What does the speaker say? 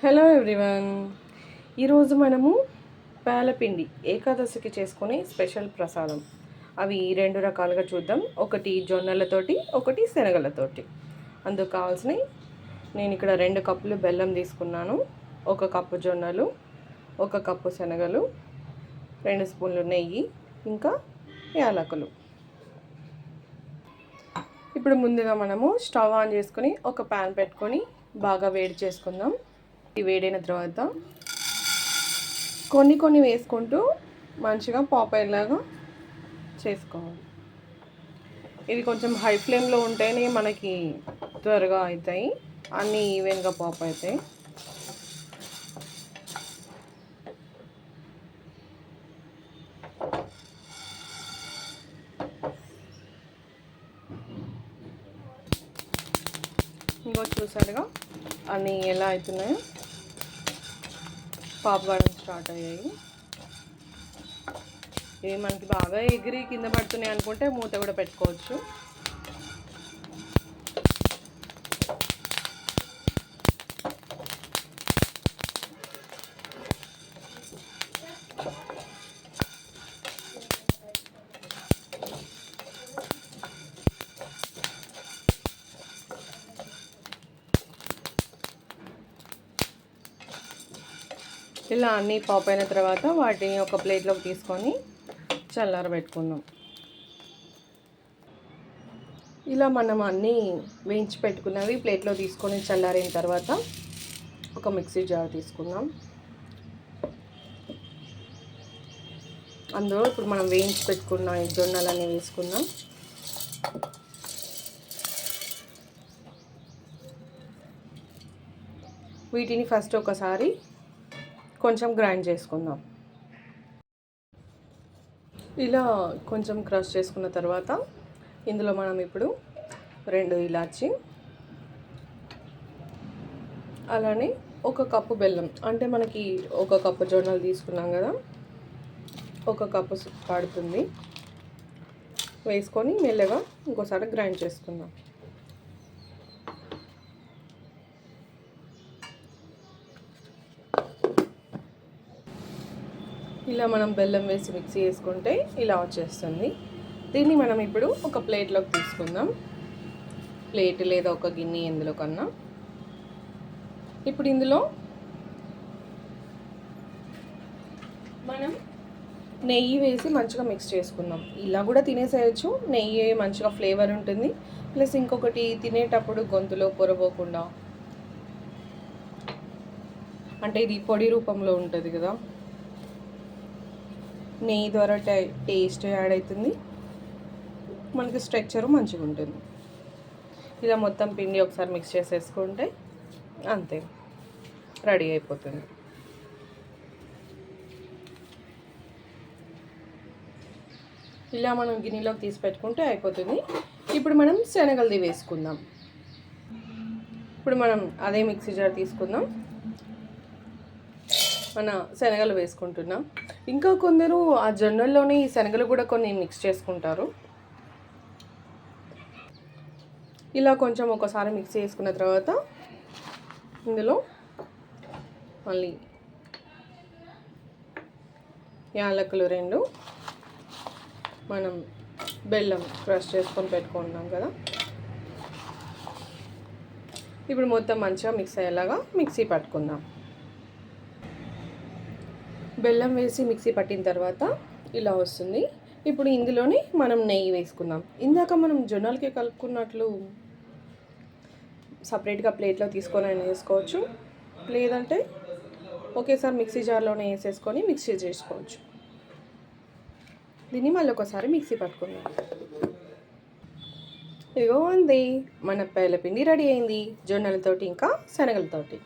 Hello everyone. ఈరోజు మనము పేలపిండి ఏకాదశికి చేసుకునే స్పెషల్ ప్రసాదం. అవి రెండు రకాలుగా చూద్దాం. ఒకటి జొన్నలతోటి ఒకటి శనగలతోటి. అందుకు కావాల్సినవి నేను ఇక్కడ రెండు కప్పులు బెల్లం తీసుకున్నాను. ఒక కప్పు జొన్నలు ఒక కప్పు శనగలు రెండు స్పూన్లు నెయ్యి ఇంకా యాలకులు. ఇప్పుడు ముందుగా మనము స్టవ్ ఆన్ చేసుకొని ఒక ప్యాన్ పెట్టుకొని బాగా వేడి చేసుకుందాం. వేడైన తర్వాత కొన్ని కొన్ని వేసుకుంటూ మంచిగా పాపాయిలాగా చేసుకోవాలి. ఇది కొంచెం హై ఫ్లేమ్లో ఉంటేనే మనకి త్వరగా అవుతాయి. అన్నీ ఈవెన్గా పాప్ అవుతాయి. ఇంకో చూసారుగా అన్నీ ఎలా అవుతున్నాయో. పాపగాడం స్టార్ట్ అయ్యాయి. ఇవి మనకి బాగా ఎగిరి కింద పడుతున్నాయి అనుకుంటే మూత కూడా పెట్టుకోవచ్చు. ఇలా అన్నీ పాప్ అయిన తర్వాత వాటిని ఒక ప్లేట్లోకి తీసుకొని చల్లారబెట్టుకుందాం ఇలా మనం అన్నీ వేయించి పెట్టుకున్నవి ప్లేట్లో తీసుకొని చల్లారిన తర్వాత ఒక మిక్సీ జార్ తీసుకుందాం. అందులో ఇప్పుడు మనం వేయించి పెట్టుకున్న ఈ జొన్నలన్నీ వేసుకుందాం. వీటిని ఫస్ట్ ఒకసారి కొంచెం గ్రైండ్ చేసుకుందాం. ఇలా కొంచెం క్రష్ చేసుకున్న తర్వాత ఇందులో మనం ఇప్పుడు రెండు ఇలాచి అలానే ఒక కప్పు బెల్లం. అంటే మనకి ఒక కప్పు జొన్నలు తీసుకున్నాం కదా ఒక కప్పు పడుతుంది. వేసుకొని మెల్లగా ఇంకోసారి గ్రైండ్ చేసుకుందాం. ఇలా మనం బెల్లం వేసి మిక్సీ వేసుకుంటే ఇలా వచ్చేస్తుంది. దీన్ని మనం ఇప్పుడు ఒక ప్లేట్లోకి తీసుకుందాం. ప్లేట్ లేదా ఒక గిన్నె ఎందులో కన్నా. ఇప్పుడు ఇందులో మనం నెయ్యి వేసి మంచిగా మిక్స్ చేసుకుందాం. ఇలా కూడా తినేసేయచ్చు. నెయ్యి మంచిగా ఫ్లేవర్ ఉంటుంది. ప్లస్ ఇంకొకటి తినేటప్పుడు గొంతులో పొరబోకుండా. అంటే ఇది పొడి రూపంలో ఉంటుంది కదా. నెయ్యి ద్వారా టేస్ట్ యాడ్ అవుతుంది మనకి స్ట్రక్చర్ మంచిగా ఉంటుంది. ఇలా మొత్తం పిండి ఒకసారి మిక్స్ చేసేసుకుంటే అంతే. రెడీ అయిపోతుంది. ఇలా మనం గిన్నెలోకి తీసి పెట్టుకుంటే అయిపోతుంది. ఇప్పుడు మనం శనగలది వేసుకుందాం. ఇప్పుడు మనం అదే మిక్సీ జార్ తీసుకుందాం. మన శనగలు వేసుకుంటున్నాం. ఇంకా కొందరు ఆ జొన్నల్లోనే ఈ శనగలు కూడా కొన్ని మిక్స్ చేసుకుంటారు. ఇలా కొంచెం ఒకసారి మిక్స్ చేసుకున్న తర్వాత ఇందులో మళ్ళీ యాలకులు రెండు మనం బెల్లం క్రష్ చేసుకొని పెట్టుకుంటున్నాం కదా. ఇప్పుడు మొత్తం మంచిగా మిక్స్ అయ్యేలాగా మిక్సీ పట్టుకుందాం. బెల్లం వేసి మిక్సీ పట్టిన తర్వాత ఇలా వస్తుంది. ఇప్పుడు ఇందులోనే మనం నెయ్యి వేసుకుందాం. ఇందాక మనం జొన్నలకి కలుపుకున్నట్లు సపరేట్గా ప్లేట్లో తీసుకొని అయినా వేసుకోవచ్చు. లేదంటే ఒకేసారి మిక్సీ జార్లోనే వేసేసుకొని మిక్సీ చేసుకోవచ్చు. దీన్ని మళ్ళీ ఒకసారి మిక్సీ పట్టుకుందాం. ఇదిగో ఉంది. మన పేలపిండి రెడీ అయింది. జొన్నలతోటి ఇంకా శనగలతోటి.